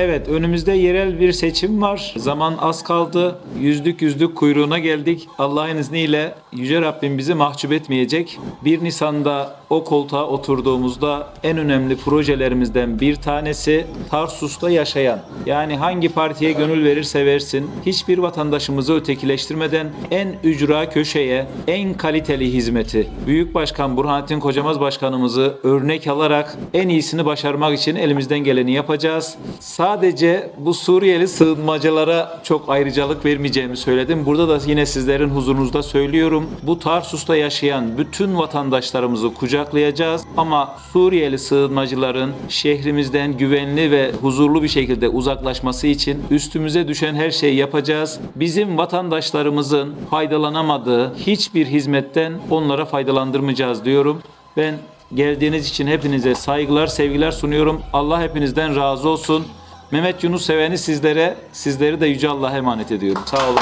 Evet önümüzde yerel bir seçim var. Zaman az kaldı. Yüzlük yüzlük kuyruğuna geldik. Allah'ın izniyle Yüce Rabbim bizi mahcup etmeyecek. 1 Nisan'da o koltuğa oturduğumuzda en önemli projelerimizden bir tanesi Tarsus'ta yaşayan. Yani hangi partiye gönül verirse versin hiçbir vatandaşımızı ötekileştirmeden en ücra köşeye en kaliteli hizmeti Büyük Başkan Burhanettin Kocamaz Başkanımızı örnek alarak en iyisini başarmak için elimizden geleni yapacağız. Sadece bu Suriyeli sığınmacılara çok ayrıcalık vermeyeceğimi söyledim. Burada da yine sizlerin huzurunuzda söylüyorum. Bu Tarsus'ta yaşayan bütün vatandaşlarımızı kucaklayacağız ama Suriyeli sığınmacıların şehrimizden güvenli ve huzurlu bir şekilde uzaklaşması için üstümüze düşen her şeyi yapacağız. Bizim vatandaşlarımızın faydalanamadığı hiçbir hizmetten onlara faydalandırmayacağız diyorum. Ben geldiğiniz için hepinize saygılar, sevgiler sunuyorum. Allah hepinizden razı olsun. Mehmet Yunus seveni sizlere, sizleri de Yüce Allah'a emanet ediyorum. Sağ olun.